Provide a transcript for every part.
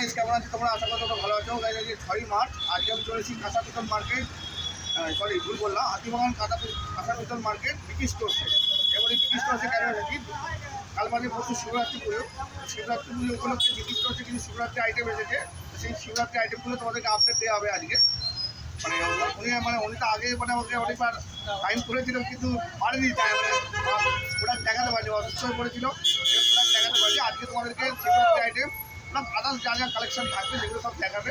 Guys কেমন আছে? তোমরা আশা করি তোমরা ভালো আছো। গাইস আজকে ছয়ই মার্চ, আজকে আমি চলেছি কাঁচা পিতল মার্কেট সরি ভুল বললাম, হাতিবাগান কাঁচা কাঁচা পিতল মার্কেট বিকি স্টোরসে এবার বিকি স্টোরসে কেন এসেছি? কাল মাঝে প্রচুর শিবরাত্রি পুজো। শিবরাত্রি পুজো উপলক্ষে বিকি স্টোরসে কিছু শিবরাত্রি আইটেম এসেছে। সেই শিবরাত্রি আইটেমগুলো তোমাদেরকে আপডেট দেওয়া হবে আজকে। মানে উনি মানে উনি তো আগে মানে ওকে অনেকবার টাইম করেছিল কিন্তু পারেনি, তাই মানে প্রোডাক্ট দেখাতে পারেনি, অসুস্থ হয়ে পড়েছিল। প্রোডাক্ট দেখাতে পারেনি। আজকে তোমাদেরকে শিবরাত্রি আইটেম প্লাস আদার্স যা যা কালেকশন থাকবে সেগুলো সব দেখাবে।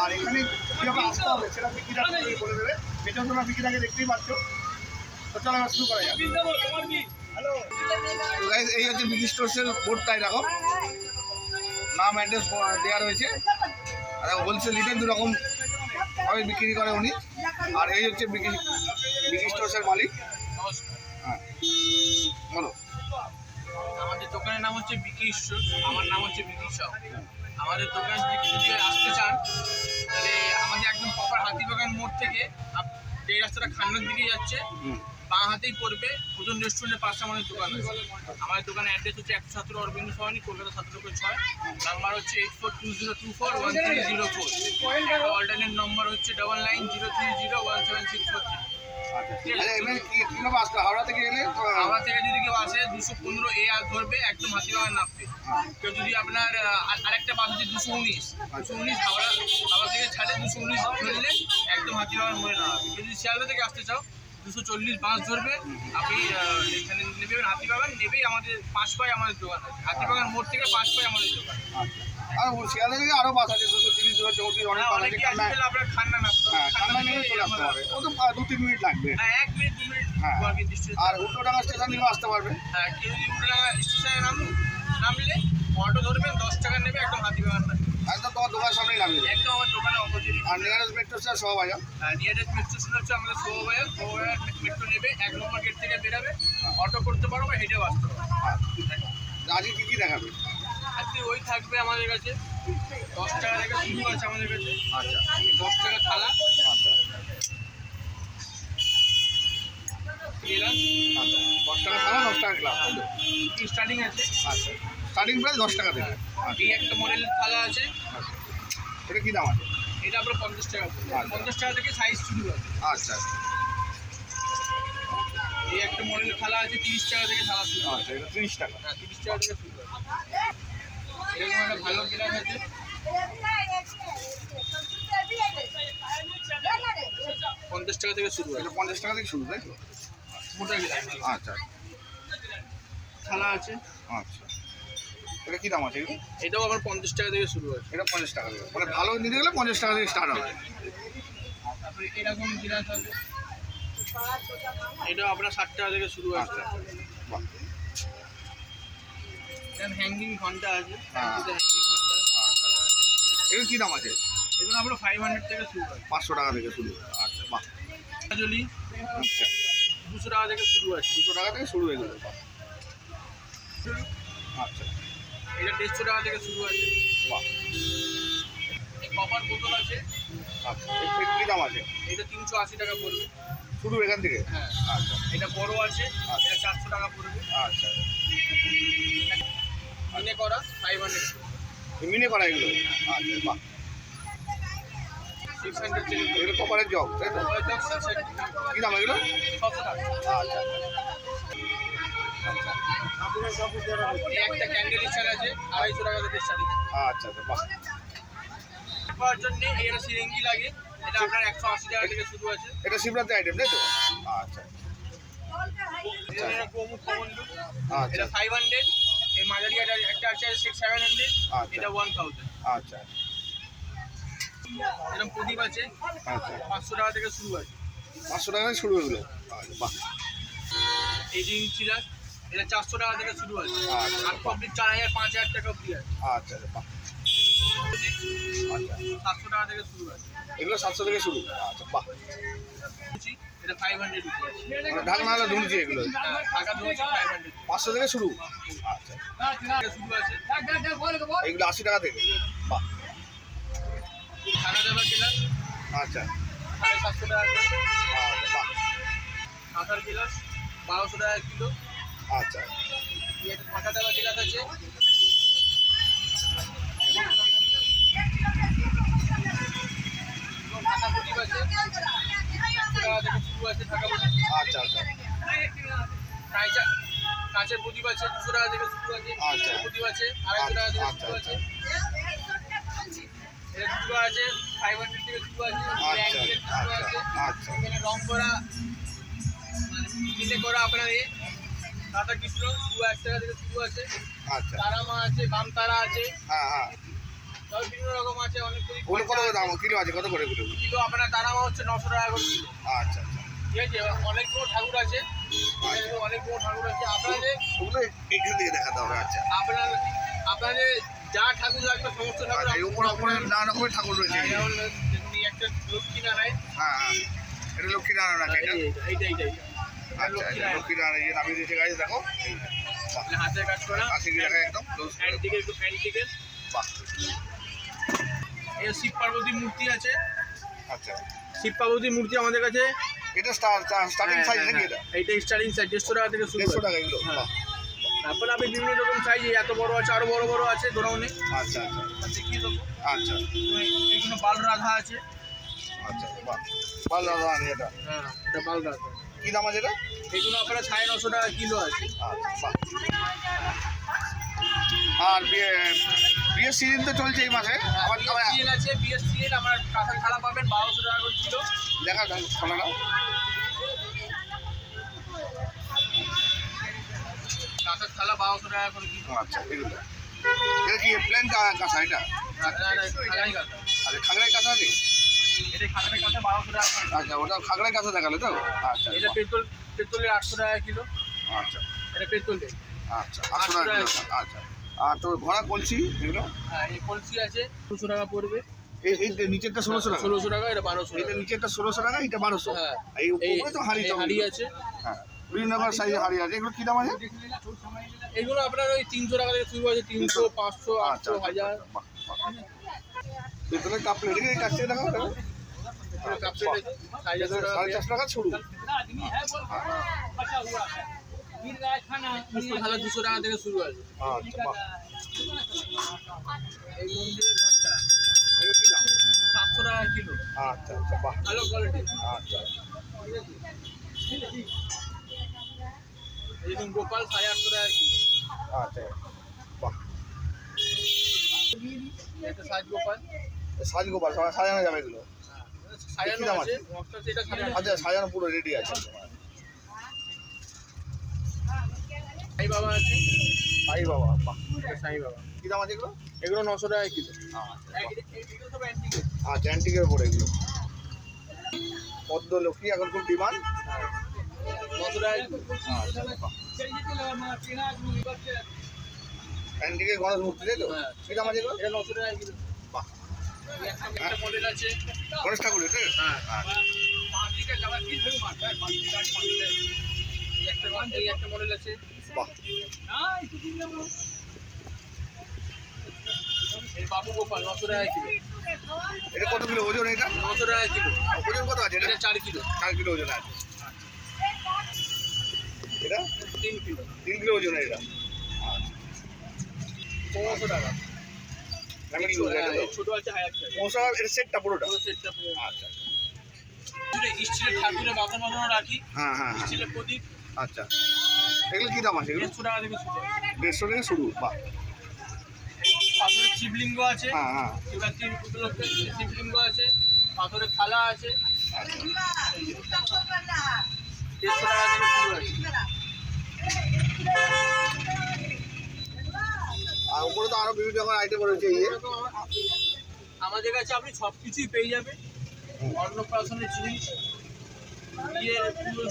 আর এখানে কীভাবে আসতে হবে, সেটা তোমাদেরকে বলে দেবে। এটা তোমরা বিক্রিটাকে দেখতেই পাচ্ছ। তো চলো এবার শুরু করা যাক। এই হচ্ছে বিগি স্টোর্সের বোর্ডটাই রাখো নাম অ্যাড্রেস দেওয়া রয়েছে। আর হোলসেল রিটেল দু রকম ভাবে বিক্রি করে উনি। আর এই হচ্ছে বিগি বিগি স্টোর্সের মালিক। নমস্কার হ্যাঁ। বলো। আমাদের দোকানের নাম হচ্ছে বিকি স্টোর আমার নাম হচ্ছে বিকি আমাদের দোকান থেকে যদি আসতে চান তাহলে আমাদের একদম প্রপার হাতিবাগান মোড় থেকে আপ- যে রাস্তাটা খান্নার দিকে যাচ্ছে। বাঁ হাতেই পড়বে ওজন রেস্টুরেন্টের পাশে আমাদের দোকান আছে। আমাদের দোকানের অ্যাড্রেস হচ্ছে একশো সতেরো অরবিন্দ সভানি কলকাতা সতেরো ছয়। নাম্বার হচ্ছে eight four two zero two four one three zero four alternate number হচ্ছে double nine zero three zero one seven six four three আচ্ছা? হাওড়া থেকে এলে? হাওড়া থেকে যদি কেউ আসে দুশো পনেরো এ আর ধরবে একদম হাতিবাগান নামবে। কেউ যদি আপনার আরেকটা বাস আছে দুশো উনিশ। দুশো উনিশ হাওড়া হাওড়া থেকে ছাড়ে দুশো উনিশ ধরলে একদম হাতিবাগান মনে না হবে যদি শিয়ালদা থেকে আসতে চাও দুশো চল্লিশ বাস ধরবে আপনি এখানে নেবেন হাতিবাগান নেবেই আমাদের পাঁচ পায় আমাদের দোকান আছে। হাতিবাগান মোড় থেকে পাঁচ পায় আমাদের দোকান। আচ্ছা। আর শিয়ালদা থেকে আরও বাস আছে দুশো তিরিশ দুশো চৌত্রিশ অনেক হ্যাঁ, বাস আছে খান্না। হ্যাঁ খান্না কান্নায় চলে আসতে হবে ও তো দু তিন মিনিট লাগবে। হ্যাঁ মিনিট হ্যাঁ। আর উল্টোডাঙ্গা স্টেশন থেকেও আসতে পারবে। হ্যাঁ কেউ যদি উল্টোডাঙ্গা স্টেশনে নামুন নামলে অটো ধরবেন দশ টাকা নেবে একদম হাতিবাগান নামবে একদম তোমার দোকানের সামনেই নামিয়ে একদম আমার দোকানে অপোজিট আর nearest metro station Sobhabazar nearest metro station হচ্ছে আমাদের সৌবাজার সৌবাজার মেট্রো নেবে এক নম্বর গেট থেকে বেরাবে অটো করতে পারো বা হেঁটেও আসতে পারো। আজকে কী কী দেখাবে? ওই থাকবে আমাদের কাছে। দশ টাকা থেকে শুরু আছে আমাদের কাছে। আচ্ছা। দশ টাকা থালা। আচ্ছা। আচ্ছা। দশ টাকা খাওয়া দশ টাকা ক্লাস স্টার্টিং আছে। আচ্ছা। স্টার্টিং প্রাইস দশ টাকা থেকে। আচ্ছা। এই একটা মডেলের থালা আছে। এটা কী দাম আছে? এটা আপনার পঞ্চাশ টাকা। পঞ্চাশ টাকা থেকে সাইজ শুরু আছে আচ্ছা এই একটা মডেলের থালা আছে তিরিশ টাকা থেকে থালা শুরু আচ্ছা এটা তিরিশ টাকা। হ্যাঁ তিরিশ টাকা থেকে এরকম একটা ভালো গ্লাস আছে। পঞ্চাশ টাকা থেকে শুরু আছে পঞ্চাশ টাকা থেকে শুরু তাই তো? মোটা গ্লাস আচ্ছা থালা আছে। আচ্ছা। এটা কী দাম আছে এটাও আমার পঞ্চাশ টাকা থেকে শুরু আছে এটা পঞ্চাশ টাকা থেকে। মানে ভালো নিতে গেলে পঞ্চাশ টাকা থেকে স্টার্ট হবে তারপরে এরকম গ্লাস আছে। এটাও আপনার ষাট টাকা থেকে শুরু আছে আচ্ছা বাহ। এখানে হ্যাঙ্গিং ঘণ্টা আছে। হ্যাঁ। এগুলো কী দাম আছে? এগুলো আমরা ফাইভ হান্ড্রেড থেকে শুরু আছে পাঁচশো টাকা থেকে শুরু আচ্ছা বাহ। কাজলি আচ্ছা। দুশো টাকা থেকে শুরু আছে। দুশো টাকা থেকে শুরু এগুলো আচ্ছা। এটা দেড়শো টাকা থেকে শুরু আছে। বাহ। কপার বোতল আছে। আচ্ছা। কী দাম আছে? এটা তিনশো আশি টাকা পড়বে। শুরু এখান থেকে? হ্যাঁ। আচ্ছা। এটা বড় আছে। আচ্ছা। এটা চারশো টাকা পড়বে। আচ্ছা। মিনে করা ফাইভ হান্ড্রেড মিনে করা এগুলো? আচ্ছা বাহ। সিক্স হান্ড্রেড এগুলো কপারের জব তাই তো? কী দাম এগুলো? ছশো টাকা। আচ্ছা এই একটা ক্যান্ডেল স্টার আছে আড়াইশো টাকা থেকে স্টার্টিং আচ্ছা আচ্ছা বাহ। পাওয়ার জন্য এই একটা লাগে। এটা আপনার একশো আশি টাকা থেকে শুরু আছে। এটা শিবরাত্রি আইটেম তাই তো? আচ্ছা। আচ্ছা। এটা ফাইভ হান্ড্রেড এই মাঝারি একটা আছে সিক্স সেভেন হান্ড্রেড। এটা ওয়ান থাউজেন্ড আচ্ছা। এরকম প্রদীপ আছে আচ্ছা। পাঁচশো টাকা থেকে শুরু আছে। পাঁচশো টাকা থেকে শুরু এগুলো? আচ্ছা বাহ। এই যে চিরাজ এটা চারশো টাকা থেকে শুরু আছে। আচ্ছা। আর পাবলিক চার হাজার পাঁচ হাজার টাকা অব্দি আছে। আচ্ছা আচ্ছা বাহ। সাতশো টাকা থেকে শুরু আছে। এগুলো সাতশো থেকে শুরু। আচ্ছা বাহ। এটা ফাইভ হান্ড্রেড ঢাকনা হলে ধুনছি এগুলো। হ্যাঁ, ঢাকা ধুচি ফাইভ হান্ড্রেড পাঁচশো থেকে শুরু? আচ্ছা। শুরু আছে। এগুলো আশি টাকা থেকে। বাহ। ঢাকা দেওয়ার গেলাস আচ্ছা। সাড়ে সাতশো টাকা আচ্ছা বাহ। কাঁথার গেলাস বারোশো টাকা কিলো। আচ্ছা। ঢাকা দেওয়া গেলাস আছে? আচ্ছা, আচ্ছা। কাঁচের আছে দুশো টাকা থেকে আছে আছে আড়াইশো টাকা আছে। আছে ফাইভ হান্ড্রেড থেকে আছে করা করা আপনার এ দু টাকা থেকে শুরু আছে। আচ্ছা। আছে আচ্ছা, আছে। বিভিন্ন রকম আছে কত আছে কত করে কিলো? আপনার তারা মা হচ্ছে নশো টাকা করে কিলো। আচ্ছা আচ্ছা। ঠিক আছে অনেকগুলো ঠাকুর আছে। অনেকগুলো ঠাকুর আছে। আপনাদের ওগুলো এখান থেকে দেখাতে হবে আচ্ছা। আপনার আপনাদের যা ঠাকুর লাগবে সমস্ত ঠাকুর আচ্ছা এই উপরে উপরে নানা রকমের ঠাকুর রয়েছে। হ্যাঁ, একটা হ্যাঁ হ্যাঁ। এটা লক্ষ্মীনারায়ণ আছে এটা? এইটা এইটা এইটা। আচ্ছা এটা লক্ষ্মীনারায়ণ এই যে নামিয়ে দিয়েছে গাড়ি দেখো। মানে হাতের কাজ করা। দেখা একদম। একটু বাহ। এই শিব মূর্তি আছে। আচ্ছা। শিব পার্বতীর মূর্তি আমাদের কাছে এটা স্টার্টিং সাইজ নাকি এটা? এইটা স্টার্টিং সাইজ দেড়শো টাকা থেকে শুরু দেড়শো টাকা এগুলো হ্যাঁ। তারপরে আপনি বিভিন্ন রকম সাইজ এত বড় আছে আরও বড় বড় আছে গোডাউনে আচ্ছা আচ্ছা। দেবো আচ্ছা। এগুলো বাল রাধা আছে। আচ্ছা বাহ। ভালো দাদা আমি এটা। হ্যাঁ এটা বাল রাধা। কি দাম আছে এটা? এগুলো আপনার সাড়ে নশো টাকা কিলো আছে। আচ্ছা আর বিয়ে বিয়ের সিজন তো চলছে এই মাসে। বিএসসিএল আছে বিএসসিএল আমার কাঁথার থালা পাবেন বারোশো টাকা করে কিলো। দেখা যাক শোনা না কাঁথার থালা বারোশো টাকা করে কিলো আচ্ছা এগুলো। এটা কি প্লেন কাঁচা এটা? আচ্ছা খাগড়াই কাঁচা আছে। আচ্ছা ওটা খাগড়াই কাঁচা দেখালে তো? আচ্ছা এটা পেট্রোল পেট্রোলের আটশো টাকা কিলো। আচ্ছা। এটা পেট্রোলের আচ্ছা আটশো টাকা কিলো। আচ্ছা। আর তো ঘোড়া এগুলো? হ্যাঁ এই কলসি আছে দুশো টাকা পড়বে। এই নিচেরটা ষোলোশো টাকা। ষোলোশো টাকা এটা বারোশো এটা নিচেরটা ষোলোশো টাকা এটা বারোশো। হ্যাঁ এই উপরে তো হাঁড়ি হাঁড়ি আছে। হ্যাঁ বিভিন্ন রকম সাইজের হাঁড়ি আছে। এগুলো কি দাম আছে? এগুলো আপনার ওই তিনশো টাকা থেকে শুরু আছে তিনশো পাঁচশো আচ্ছা আটশো হাজার। বাহ, বাহ। কাপ প্লেট দেখি কাছ থেকে দেখো। সাড়ে চারশো টাকা পুষ্প থালা দুশো টাকা থেকে শুরু আছে। আচ্ছা এই সাতশো টাকা কিলো আচ্ছা আচ্ছা বাহ। ভালো কোয়ালিটি আচ্ছা এরকম গোপাল সাড়ে আটশো টাকা কিলো আচ্ছা বাহ একটা সাজ গোপাল সাজ গোপাল সাজানো যাবে এগুলো সাজানো আছে এটা আচ্ছা সাজানো পুরো রেডি আছে সাই বাবা আছে। সাই বাবা এটা সাই বাবা। কি দাম আছে এগুলো? এগুলো নশো টাকা কিলো। আচ্ছা অ্যান্টিকের উপরে এগুলো। পদ্ম লক্ষ্মী এখন খুব ডিমান্ড নশো টাকা অ্যান্টিকের গণেশ মূর্তি তাই তো? হ্যাঁ। কি দাম আছে এগুলো? নশো টাকা কিলো। আছে। গণেশ ঠাকুর এটা হ্যাঁ। আচ্ছা। এই একটা মডেল আছে। বাহ। বাবু গোপাল নশো টাকা কিলো। এটা কত কিলো ওজন এটা? নশো টাকা কিলো। ওজন কত আছে? এটা চার কিলো। চার কিলো ওজন আছে। এটা? তিন কিলো। তিন কিলো ওজন এটা। পনেরোশো টাকা। হ্যাঁ, ছোট আছে হাজার মশলা এটা সেটটা পুরোটা? সেটটা আচ্ছা। স্টিলের ঠাকুরের বাসন বাসনও রাখি। হ্যাঁ হ্যাঁ হ্যাঁ। স্টিলের প্রদীপ। আচ্ছা। এগুলো কি দাম আছে এগুলো? দেড়শো টাকা থেকে শুরু দেড়শো থেকে শুরু বাহ। শিবলিঙ্গ আছে। হ্যাঁ হ্যাঁ। শিবরাত্রির উপলক্ষে শিবলিঙ্গ আছে পাথরের থালা আছে। দেড়শো টাকা থেকে শুরু আর উপরে তো আরও বিভিন্ন রকম আইটেম রয়েছে ইয়ে আমাদের কাছে আপনি সব কিছুই পেয়ে যাবেন। অন্নপ্রাশনের জিনিস বিয়ের পুরো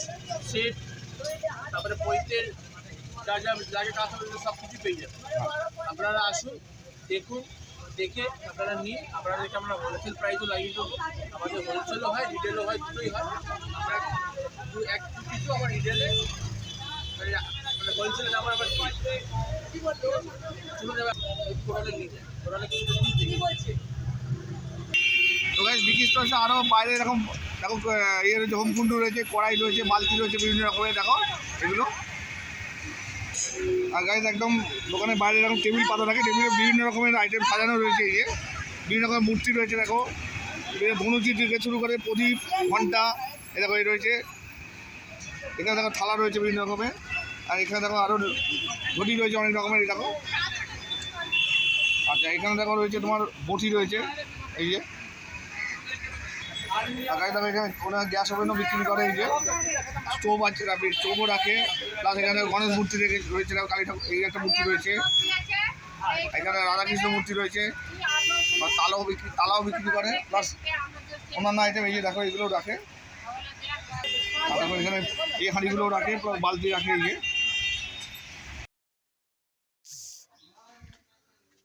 সেট তারপরে পৈতের যা যা কাজ হবে সব কিছু পেয়ে যাবেন। আপনারা আসুন দেখুন, দেখে আপনারা নিন। আপনাদেরকে আমরা হোলসেল প্রাইসও লাগিয়ে দেবো। আমাদের হোলসেলও হয় রিটেলও হয়, দুটোই হয়। আমরা এক কিছু আমার রিটেলে মানে মানে হোলসেলে দাম গাইজ বিকি স্টোরসে আরও বাইরে এরকম দেখো ইয়ে রয়েছে হোমকুন্ডু রয়েছে, কড়াই রয়েছে, বালতি রয়েছে, বিভিন্ন রকমের, দেখো, এগুলো। আর গাইজ একদম দোকানের বাইরে এরকম টেবিল পাতা থাকে। টেবিলে বিভিন্ন রকমের আইটেম সাজানো রয়েছে ইয়ে বিভিন্ন রকমের মূর্তি রয়েছে, দেখো। ধনুচি থেকে শুরু করে প্রদীপ, ঘণ্টা, এ দেখো, এই রয়েছে। এখানে দেখো, থালা রয়েছে বিভিন্ন রকমের। আর এখানে দেখো আরও ঘটি রয়েছে, অনেক রকমের, এই দেখো। আচ্ছা এখানে দেখো, রয়েছে তোমার বটি রয়েছে, এই যে। গাড়ি দেখো এখানে ওনার গ্যাস ওভেনও বিক্রি করে, এই যে স্টোভ আছে আপনি স্টোভও রাখে। প্লাস এখানে গণেশ মূর্তি রেখে রয়েছে কালী ঠাকুর এই একটা মূর্তি রয়েছে। এখানে রাধাকৃষ্ণ মূর্তি রয়েছে। আর তালাও বিক্রি তালাও বিক্রি করে। প্লাস অন্যান্য আইটেম এই যে দেখো, এগুলোও রাখে। তারপর এখানে এই হাঁড়িগুলোও রাখে প্লাস বালতি রাখে এই যে।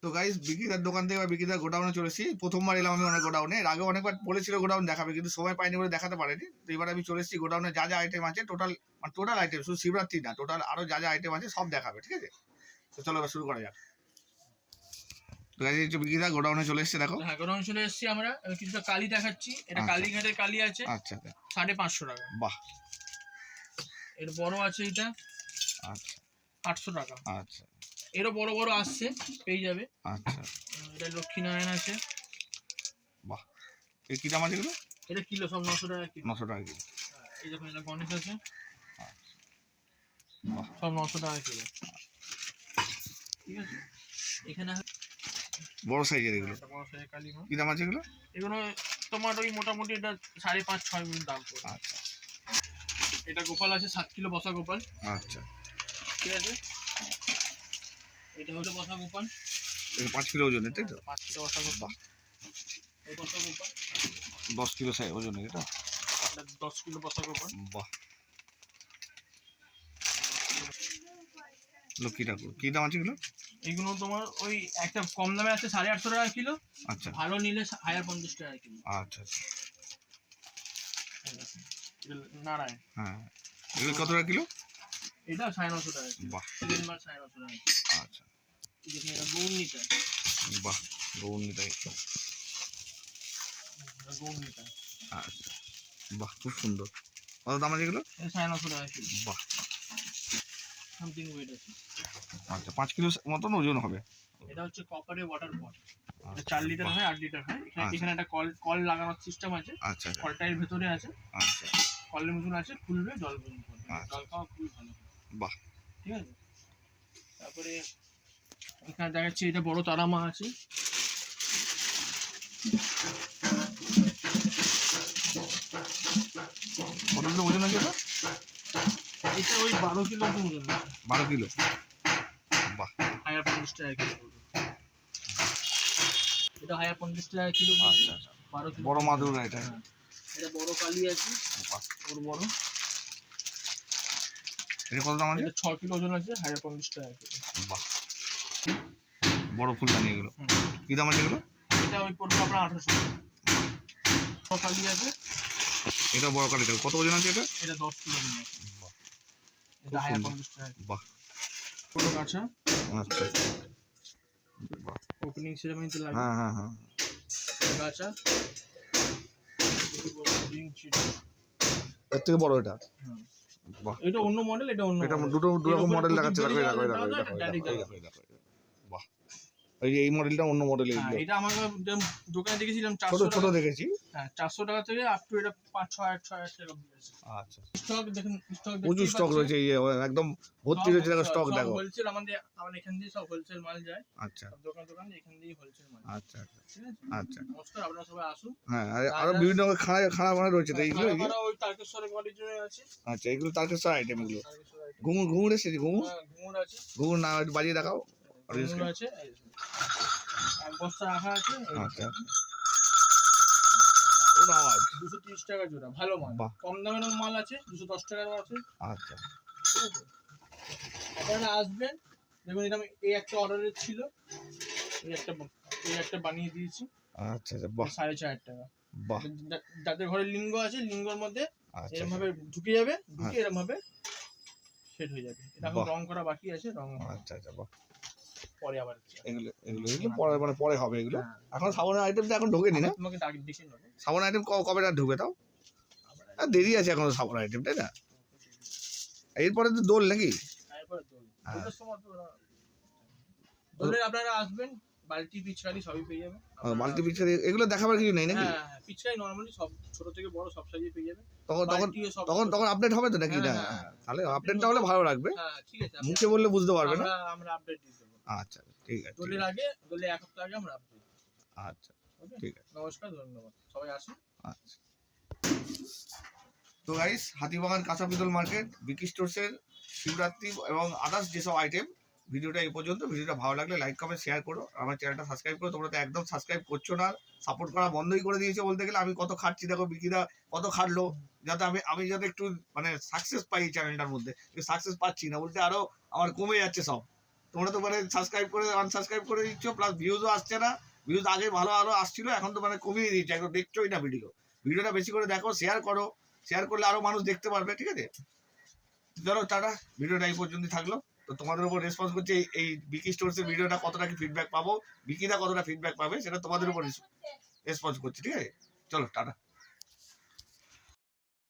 তো গাইজ বিকিদার দোকান থেকে বা বিকিদার গোডাউনে চলেছি প্রথমবার এলাম আমি অনেক গোডাউনে। এর আগে অনেকবার বলেছিল গোডাউন দেখাবে কিন্তু সময় পাইনি বলে দেখাতে পারেনি। তো এবার আমি চলে এসেছি গোডাউনে যা যা আইটেম আছে টোটাল মানে টোটাল আইটেম শুধু শিবরাত্রি না টোটাল আরও যা যা আইটেম আছে সব দেখাবে ঠিক আছে? তো চলো এবার শুরু করা যাক। তো গাইজ বিকিদা গোডাউনে চলে এসেছে দেখো। হ্যাঁ গরম চলে এসেছি আমরা। কিছুটা কালি দেখাচ্ছি। এটা আচ্ছা। কালীঘাটের কালি আছে। আচ্ছা সাড়ে পাঁচশো টাকা। বাহ। এর বড় আছে এটা। আচ্ছা। আটশো টাকা। আচ্ছা। এরও বড় বড় আসছে পেয়ে যাবে। আচ্ছা। এটা লক্ষ্মীনারায়ণ আছে। বাহ। এই কী দাম আছে এগুলো? এটা কিলো সব নশো টাকা কিলো। নশো টাকা কিলো। এই দেখুন এটা গণেশ আছে। বাহ। সব নশো টাকা কিলো। ঠিক আছে? এখানে বড় সাইজের এগুলো? বড় সাইজের কী দাম আছে এগুলো? এগুলো তোমার ওই মোটামুটি এটা সাড়ে পাঁচ ছয় মিনিট দাম পড়বে। আচ্ছা। এটা গোপাল আছে সাত কিলো বসা গোপাল। আচ্ছা। ঠিক আছে? এটা হলো বসা গোপাল এটা পাঁচ কিলো ওজনের তাই তো? পাঁচ কিলো বসা গোপাল বসা গোপাল দশ কিলো ওজনের এটা? দশ কিলো বসা গোপাল বাহ। লক্ষ্মী ঠাকুর কী দাম আছে এগুলো? এইগুলো তোমার ওই একটা কম দামে আছে সাড়ে আটশো টাকা কিলো। আচ্ছা। ভালো নিলে হাজার পঞ্চাশ টাকা কিলো। আচ্ছা আচ্ছা। নারায়ণ। হ্যাঁ। এগুলো কত টাকা কিলো? এটা সাড়ে নশো টাকা বাহ। সাড়ে নশো টাকা আচ্ছা। দেখুন এটা গৌরনীটা বাহ আচ্ছা। বাহ খুব সুন্দর। কত দাম আছে এগুলো? সাড়ে নশো টাকা বাহ। সামথিং ওয়েট আছে। আচ্ছা পাঁচ কিলো মতন ওজন হবে। এটা হচ্ছে কপারের ওয়াটার পট এটা আচ্ছা, চার লিটার হয় আট লিটার হয়। এখানে আচ্ছা। এখানে একটা কল কল লাগানোর সিস্টেম আছে। আচ্ছা আচ্ছা। কলটা এর ভেতরে আছে। আচ্ছা। কলের মতন আছে খুলবে জল গরম করবে। আচ্ছা। জল খাওয়া খুবই ভালো। বাহ। ঠিক আছে? তারপরে এখানে দেখাচ্ছি এটা বড় তারা মা আছে। কত কিলো ওজন আছে এটা? এটা ওই বারো কিলো ওজন বারো কিলো। বাহ। হাজার পঞ্চাশ টাকা কিলো এটা হাজার পঞ্চাশ টাকা কিলো আচ্ছা আচ্ছা। বারো বড় মাদুর এটা? হ্যাঁ। এটা বড় কালি আছে। ওর বড়। এটা কত দাম আছে? এটা ছ কিলো ওজন আছে হাজার পঞ্চাশ টাকা কিলো বাহ। বড় ফুলদানি এগুলো। কী দাম আছে এগুলো? এটা ওই পড়বে আপনার আঠারোশো বড় কালি আছে। এটা বড় কালিটা। কত ওজন আছে এটা? এটা দশ কিলো ওজন আছে। বাহ। এটা টাকা বাহ। ছোটো কাঁচা আচ্ছা। বাহ। ওপেনিং সেরেমনিতে লাগে হ্যাঁ হ্যাঁ হ্যাঁ। এর থেকে বড় এটা? এটা অন্য মডেল এটা অন্য এটা দুটো দুটো মডেল দেখাচ্ছে দেখো দেখো দেখো দেখো দেখো জ্বালাবে। দেখো দেখো বাহ এই যে এই মডেলটা অন্য মডেল হ্যাঁ, এটা আমার দোকানে দেখেছিলাম ছোট ছোট দেখেছি। হ্যাঁ চারশো টাকা থেকে আপ টু এটা পাঁচ ছ হাজার ছ হাজার টাকা আচ্ছা। স্টক দেখুন স্টক প্রচুর স্টক রয়েছে একদম ভর্তি রয়েছে দেখো স্টক দেখো। হোলসেল আমাদের আমাদের এখান দিয়ে সব হোলসেল মাল যায়। আচ্ছা। দোকান দোকান এখান দিয়ে হোলসেল মাল আচ্ছা আচ্ছা। আচ্ছা। নমস্কার আপনারা সবাই আসুন। হ্যাঁ আর বিভিন্ন রকমের খানা খানা বানা রয়েছে তো এইগুলো? আমরা ওই তারকেশ্বরের জন্য আছে। আচ্ছা এগুলো তারকেশ্বর আইটেম এগুলো। তারকেশ্বর item। ঘুঙুর ঘুঙুর এসেছে ঘুঙুর? হ্যাঁ, ঘুঙুর আছে। ঘুঙুর না বাজিয়ে দেখাও। Audience আছে এক বস্তা রাখা আছে আচ্ছা। দারুণ আওয়াজ। দুশো তিরিশ টাকা জোড়া ভালো মাল। কম দামের মাল আছে দুশো দশ টাকার আছে। আচ্ছা। আপনারা আসবেন দেখুন এটা এই একটা অর্ডারের ছিল এই একটা এই একটা বানিয়ে দিয়েছি। আচ্ছা আচ্ছা বাহ। সাড়ে চার টাকা। বাহ। যাদের ঘরে লিঙ্গ আছে লিঙ্গর মধ্যে আচ্ছা এরকম ভাবে ঢুকে যাবে ঢুকে এরকম ভাবে সেট হয়ে যাবে। এটা রং করা বাকি আছে রং আচ্ছা আচ্ছা বাহ। পরে আবার এগুলো এগুলো এগুলো পরে মানে পরে হবে এগুলো। হ্যাঁ। এখন সাবানের আইটেম তো এখন ঢোকেনি না। তোমাকে সাবান আইটেম কবে না ঢুকে তাও? আর দেরি আছে এখনও সাবান আইটেম তাই না? এরপরে তো দোল নাকি? হ্যাঁ। দোলের সময় তো দোলে আপনারা আসবেন বালতি পিচকারি সবই পেয়ে যাবে মাল্টি পিকচার এগুলো দেখাবার কিছু নেই নাকি? হ্যাঁ হ্যাঁ পিচকারি নর্মালি সব ছোট থেকে বড় সব সাইজে পেয়ে যাবে তখন তখন তখন তখন আপডেট হবে তো নাকি? না হ্যাঁ, হ্যাঁ। তাহলে আপডেটটা হলে ভালো লাগবে। হ্যাঁ ঠিক আছে। মুখে বললে বুঝতে পারবে না। আমরা আপডেট আচ্ছা ঠিক আছে দোলের আগে দোলে এক সপ্তাহ আগে আমরা আপডেট আচ্ছা ঠিক আছে। নমস্কার ধন্যবাদ। সবাই আসুন। আচ্ছা। তো গাইস হাতিবাগান কাঁচা পিতল মার্কেট বিকি স্টোর্সের শিবরাত্রি এবং আদার্স যেসব আইটেম ভিডিওটা এই পর্যন্ত। ভিডিওটা ভালো লাগলে লাইক কমেন্ট শেয়ার করো। আমার চ্যানেলটা সাবস্ক্রাইব করো। তোমরা তো একদম সাবস্ক্রাইব করছ না সাপোর্ট করা বন্ধই করে দিয়েছে বলতে গেলে। আমি কত খাটছি দেখো বিকিদা কত খাটলো যাতে আমি আমি যাতে একটু মানে সাকসেস পাই এই চ্যানেলটার মধ্যে। সাকসেস পাচ্ছি না বলতে আরও আমার কমে যাচ্ছে সব। তোমরা তো মানে সাবস্ক্রাইব করে আনসাবস্ক্রাইব করে দিচ্ছ প্লাস ভিউজও আসছে না। ভিউজ আগে ভালো আরও আসছিল, এখন তো মানে কমিয়ে দিয়েছে একদম দেখছোই না ভিডিও ভিডিওটা বেশি করে দেখো শেয়ার করো। শেয়ার করলে আরও মানুষ দেখতে পারবে, ঠিক আছে? চলো টাটা ভিডিওটা এই পর্যন্তই থাকল। তো তোমাদের উপর রেসপন্স করছে, এই- বিকি স্টোর্সের ভিডিওটা কতটা কি ফিডব্যাক পাবো? বিকিদা কতটা ফিডব্যাক পাবে? সেটা তোমাদের উপর রেসপন্স করছে, ঠিক আছে? চলো, টাটা।